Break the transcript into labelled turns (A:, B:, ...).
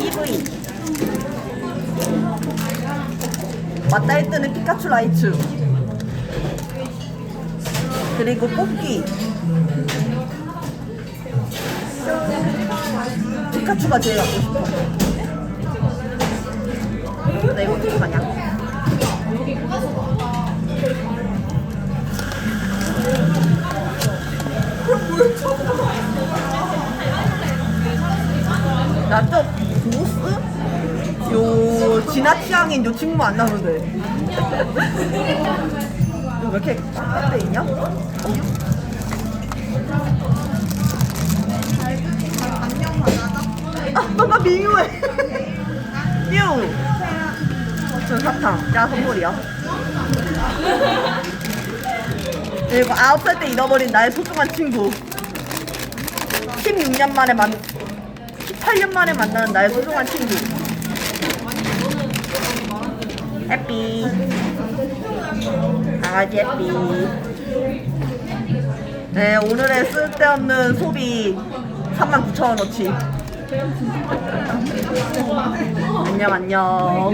A: EV 맞다 했더니 피카츄 라이츠 그리고 뽑기. 피카츄가 제일 갖고 싶어. 나 이거 어떻게 가냐 나좀 보스? 요 진화 취향인 요 친구 만나면 돼. 왜 이렇게 빡빡돼 있냐? 아, 너가 미유해. 뮤. 저 사탕. 야, 선물이야. 그리고 아홉 살 때 잃어버린 나의 소중한 친구. 16년 만에 만, 18년 만에 만나는 나의 소중한 친구. 해피. 강아지 해피. 네, 오늘의 쓸데없는 소비 39,000원어치. 안녕, 안녕.